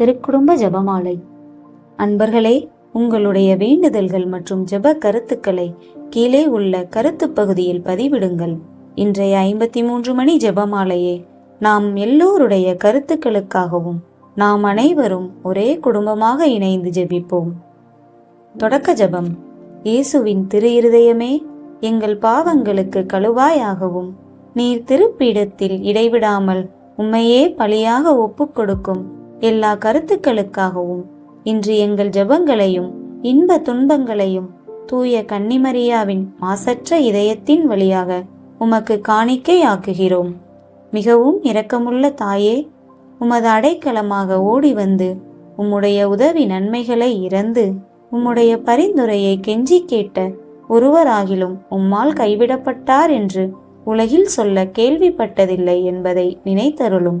திருக்குடும்ப ஜெபமாலை. அன்பர்களே உங்களுடைய வேண்டுதல்கள் மற்றும் ஜெப கருத்துக்களை கீழே உள்ள கருத்து பகுதியில் பதிவிடுங்கள். இன்றைய ஐம்பத்தி மூன்று மணி ஜெபமாலையே நாம் எல்லோருடைய கருத்துக்களுக்காகவும் நாம் அனைவரும் ஒரே குடும்பமாக இணைந்து ஜெபிப்போம். தொடக்க ஜெபம். இயேசுவின் திரு இருதயமே எங்கள் பாவங்களுக்கு கழுவாயாகவும் நீர் திருப்பீடத்தில் இடைவிடாமல் உம்மையே பலியாக ஒப்புக்கொடுக்கும் எல்லா கருத்துக்களுக்காகவும் இன்று எங்கள் ஜெபங்களையும் இன்ப துன்பங்களையும் தூய கன்னிமரியாவின் மாசற்ற இதயத்தின் வழியாக உமக்கு காணிக்கை ஆக்குகிறோம் மிகவும் இரக்கமுள்ள தாயே உமது அடைக்கலமாக ஓடி வந்து உம்முடைய உதவி நன்மைகளை இறந்து உம்முடைய பரிந்துரையை கெஞ்சி கேட்ட ஒருவராகிலும் உம்மால் கைவிடப்பட்டார் என்று உலகில் சொல்ல கேள்விப்பட்டதில்லை என்பதை நினைத்தருளும்.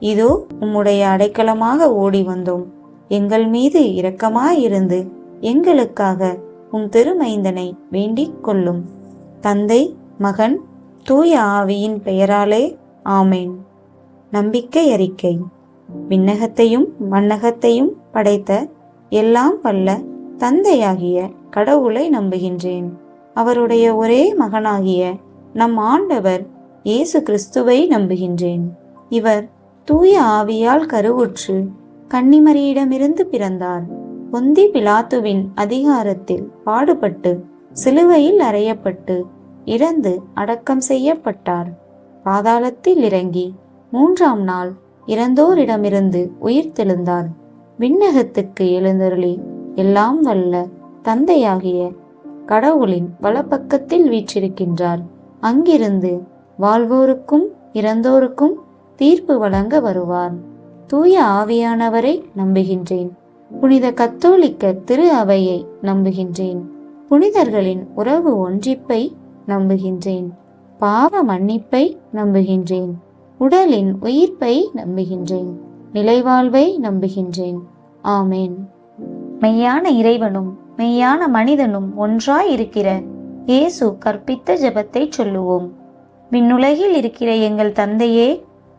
இதோ உம்முடைய அடைக்கலமாக ஓடி வந்தோம். எங்கள் மீது இரக்கமாயிருந்து எங்களுக்காக உம் திருமைந்தனை வேண்டிக் கொள்ளும். தந்தை மகன் தூய ஆவியின் பெயராலே ஆமேன். நம்பிக்கை அறிக்கை. விண்ணகத்தையும் மண்ணகத்தையும் படைத்த எல்லாம் வல்ல தந்தையாகிய கடவுளை நம்புகின்றேன். அவருடைய ஒரே மகனாகிய நம் ஆண்டவர் இயேசு கிறிஸ்துவை நம்புகின்றேன். இவர் தூய ஆவியால் கருவுற்று கன்னிமரியிடமிருந்து பிறந்தார் பொந்தி பிலாத்துவின் அதிகாரத்தில் பாடுபட்டு சிலுவையில் அறையப்பட்டு இறந்து அடக்கம் செய்யப்பட்டார். பாதாளத்தில் இறங்கி மூன்றாம் நாள் இறந்தோரிடமிருந்து உயிர் தெழுந்தார் விண்ணகத்துக்கு எழுந்தருளி எல்லாம் வல்ல தந்தையாகிய கடவுளின் வலப்பக்கத்தில் வீற்றிருக்கின்றார். அங்கிருந்து வாழ்வோருக்கும் இறந்தோருக்கும் தீர்ப்பு வழங்க வருவார். தூய ஆவியானவரை நம்புகின்றேன். புனித கத்தோலிக்க திரு அவையை நம்புகின்றேன். புனிதர்களின் உறவு ஒன்றிப்பை நம்புகின்றேன். பாவ மன்னிப்பை நம்புகின்றேன். உடலின் உயிர்ப்பை நம்புகின்றேன். நிலைவாழ்வை நம்புகின்றேன். ஆமேன். மெய்யான இறைவனும் மெய்யான மனிதனும் ஒன்றாய் இருக்கிற இயேசு கற்பித்த ஜபத்தை சொல்லுவோம். விண்ணுலகில் இருக்கிற எங்கள் தந்தையே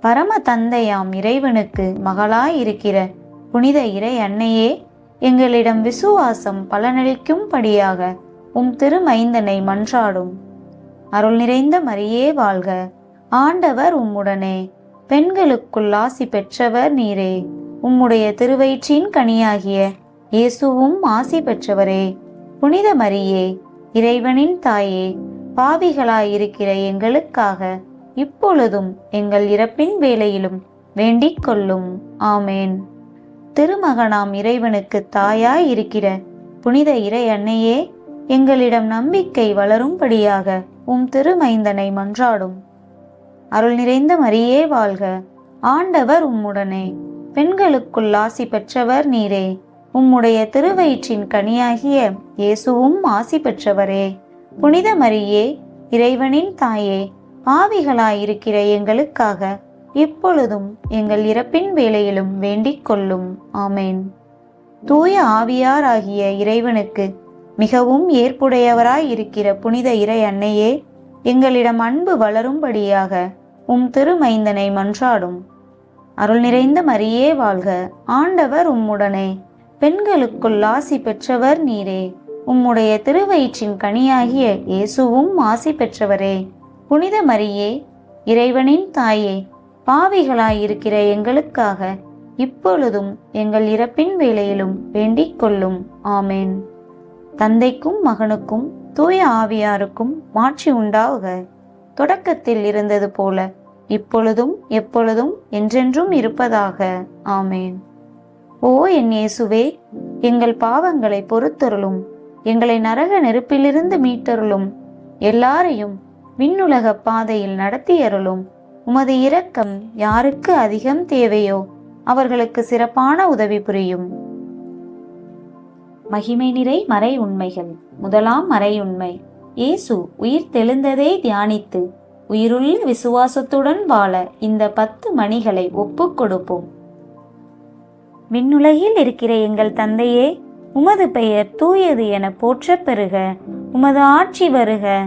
பரம தந்தையாம் இறைவனுக்கு மகளாயிருக்கிற புனித இறை அன்னையே எங்களிடம் விசுவாசம் பலனளிக்கும்படியாக உம் திருமைந்தனை மன்றாடும். அருள் நிறைந்த மரியே வாழ்க. ஆண்டவர் உம்முடனே. பெண்களுக்குள் ஆசி பெற்றவர் நீரே. உம்முடைய திருவயிற்றின் கனியாகிய இயேசுவும் ஆசி பெற்றவரே. புனித மரியே இறைவனின் தாயே பாவிகளாயிருக்கிற எங்களுக்காக இப்பொழுதும் எங்கள் இறப்பின் வேளையிலும் வேண்டிக் கொள்ளும். ஆமேன். திருமகனாம் இறைவனுக்கு தாயாய் இருக்கிற புனித இறை அன்னையே எங்களிடம் நம்பிக்கை வளரும்படியாக உம் திருமைந்தனை மன்றாடும். அருள் நிறைந்த மரியே வாழ்க. ஆண்டவர் உம்முடனே. பெண்களுக்குள் ஆசி பெற்றவர் நீரே. உம்முடைய திருவயிற்றின் கனியாகிய இயேசுவும் ஆசி பெற்றவரே. புனித மரியே இறைவனின் தாயே. பாவிகளாயிருக்கிற எங்களுக்காக இப்பொழுதும் எங்கள் இறப்பின் வேளையிலும் வேண்டிக் கொள்ளும். ஆமேன். தூய ஆவியாராகிய இறைவனுக்கு மிகவும் ஏற்புடையவராய் இருக்கிற புனித இறை அன்னையே எங்களிடம் அன்பு வளரும்படியாக உம் திருமைந்தனை மன்றாடும். அருள் நிறைந்த மரியே வாழ்க. ஆண்டவர் உம்முடனே. பெண்களுக்குள் ஆசி பெற்றவர் நீரே. உம்முடைய திருவயிற்றின் கனியாகிய இயேசுவும் ஆசி பெற்றவரே. புனித மரியே இறைவனின் தாயே பாவிகளாயிருக்கிற எங்களுக்காக இப்பொழுதும் எங்கள் இறப்பின் வேளையிலும் வேண்டிக் கொள்ளும். ஆமேன். தந்தைக்கும் மகனுக்கும் தூய ஆவியாருக்கும் மாட்சி உண்டாவுக தொடக்கத்தில் இருந்தது போல இப்பொழுதும் எப்பொழுதும் என்றென்றும் இருப்பதாக. ஆமேன். ஓ என் இயேசுவே எங்கள் பாவங்களை பொறுத்தருளும். எங்களை நரக நெருப்பிலிருந்து மீட்டருளும். எல்லாரையும் விண்ணுலக பாதையில் நடத்தியருளும். உமது இரக்கம் யாருக்கு அதிகம் தேவையோ அவர்களுக்கு சிறப்பான உதவி புரியும். மகிமை நிறை மறை உண்மைகள். முதலாம் மறை உண்மை. இயேசு உயிர் தெழுந்ததை தியானித்து உயிருள்ள விசுவாசத்துடன் வாழ இந்த பத்து மணிகளை ஒப்புக் கொடுப்போம். விண்ணுலகில் இருக்கிற எங்கள் தந்தையே உமது பெயர் தூயது என போற்றப் பெறுக உமது ஆட்சி வருக.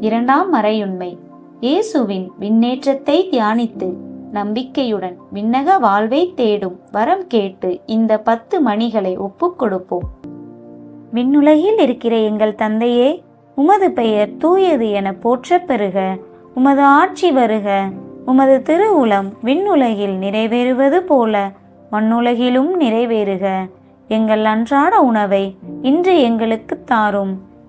இரண்டாம் மறையுண்மை. இயேசுவின் விண்ணேற்றத்தை தியானித்து நம்பிக்கையுடன் விண்ணக வாழ்வை தேடும் வரம் கேட்டு இந்த பத்து மணிகளை ஒப்புக் கொடுப்போம். விண்ணுலகில் இருக்கிற எங்கள் தந்தையே உமது பெயர் தூயது என போற்றப் பெறுக உமது ஆட்சி வருக உமது திருவுளம் விண்ணுலகில் நிறைவேறுவது போல மண்ணுலகிலும் நிறைவேறுக. எங்கள் அன்றாட உணவை இன்று எங்களுக்கு தாரும்.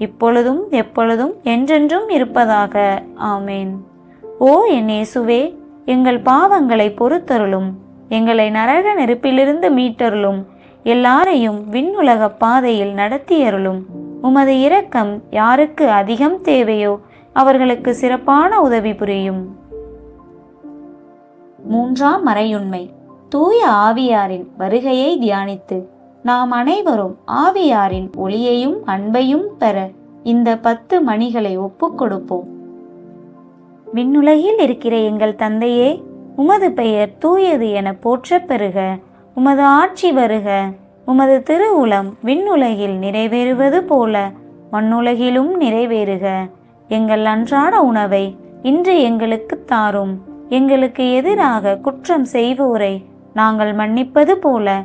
இப்பொழுதும் எப்பொழுதும் என்றென்றும் இருப்பதாக. ஆமேன். ஓ என் இயேசுவே எங்கள் பாவங்களை பொறுத்தருளும் எங்களை நரக நெருப்பிலிருந்து மீட்டருளும் எல்லாரையும் விண்ணுலக பாதையில் நடத்தியருளும். உமது இரக்கம் யாருக்கு அதிகம் தேவையோ அவர்களுக்கு சிறப்பான உதவி புரியும். மூன்றாம் மறையுண்மை. தூய ஆவியாரின் வருகையை தியானித்து நாம் அனைவரும் ஆவியாரின் ஒளியையும் அன்பையும் பெற இந்த பத்து மணிகளை ஒப்புக்கொடுப்போம் விண்ணுலகில் இருக்கிற எங்கள் தந்தையே உமது பெயர் தூயது என போற்ற பெறுக உமது ஆட்சி வருக உமது திருவுளம் விண்ணுலகில் நிறைவேறுவது போல மண்ணுலகிலும் நிறைவேறுக. எங்கள் அன்றாட உணவை இன்று எங்களுக்கு தாரும் எங்களுக்கு எதிராக குற்றம் செய்வோரை நாங்கள் மன்னிப்பது போல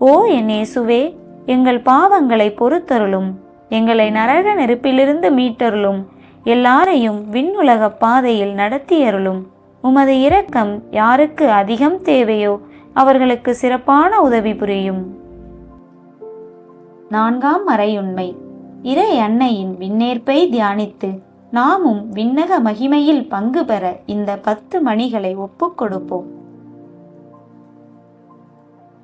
ஓ என் இயேசுவே எங்கள் பாவங்களை பொறுத்தருளும் எங்களை நரக நெருப்பிலிருந்து மீட்டருளும் எல்லாரையும் விண்ணுலக பாதையில் நடத்தியருளும். உமது இரக்கம் யாருக்கு அதிகம் தேவையோ அவர்களுக்கு சிறப்பான உதவி புரியும். நான்காம் மறையுண்மை இறை அன்னையின் விண்ணேற்பை தியானித்து நாமும் விண்ணக மகிமையில் பங்கு பெற இந்த பத்து மணிகளை ஒப்புக்கொடுப்போம்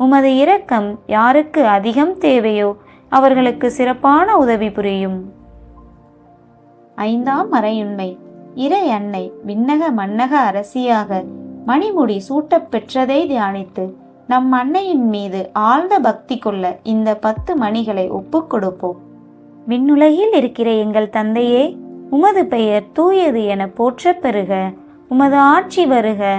உமது இரக்கம் யாருக்கு அதிகம் தேவையோ அவர்களுக்கு சிறப்பான உதவி புரியும். ஐந்தாம் மறையுண்மை இறை அன்னை விண்ணக மன்னக அரசியாக மணிமுடி சூட்டப் பெற்றதை தியானித்து நம் அன்னையின் மீது ஆழ்ந்த பக்தி கொள்ள இந்த பத்து மணிகளை ஒப்புக் கொடுப்போம். விண்ணுலகில் இருக்கிற எங்கள் தந்தையே உமது பெயர் தூயது என போற்றப் பெறுக உமது ஆட்சி வருக.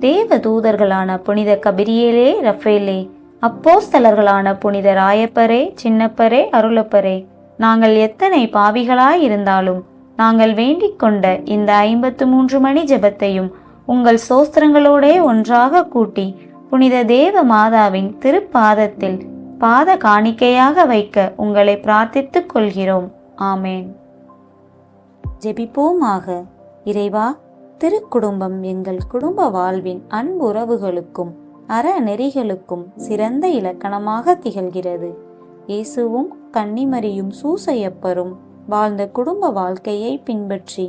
தேவ தூதர்களான புனித கபிரியேலே ரஃபேலே அப்போஸ்தலர்களான புனித ராயப்பரே சின்னப்பரே அருளப்பரே நாங்கள் எத்தனை பாவிகளாய் இருந்தாலும் நாங்கள் வேண்டிக் கொண்ட இந்த ஐம்பத்து மூன்று மணி ஜெபத்தையும் உங்கள் சோஸ்திரங்களோடே ஒன்றாக கூட்டி புனித தேவ மாதாவின் திருப்பாதத்தில் பாத காணிக்கையாக வைக்க உங்களை பிரார்த்தித்துக் கொள்கிறோம். ஆமேன். ஜெபிப்போமாக. இறைவா திருக்குடும்பம் எங்கள் குடும்ப வாழ்வின் அன்புறவுகளுக்கும் அறநெறிகளுக்கும் சிறந்த இலக்கணமாக திகழ்கிறது. இயேசுவும் கன்னிமரியும் சூசையப்பரும் வாழ்ந்த குடும்ப வாழ்க்கையை பின்பற்றி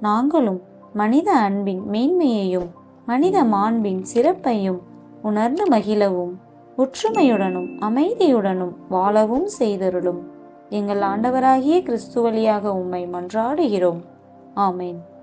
நாங்களும் மனித அன்பின் மேன்மையையும் மனித மாண்பின் சிறப்பையும் உணர்ந்து மகிழவும் ஒற்றுமையுடனும் அமைதியுடனும் வாழவும் செய்தருளும். எங்கள் ஆண்டவராகிய கிறிஸ்துவலியாக உம்மை மன்றாடுகிறோம். ஆமேன்.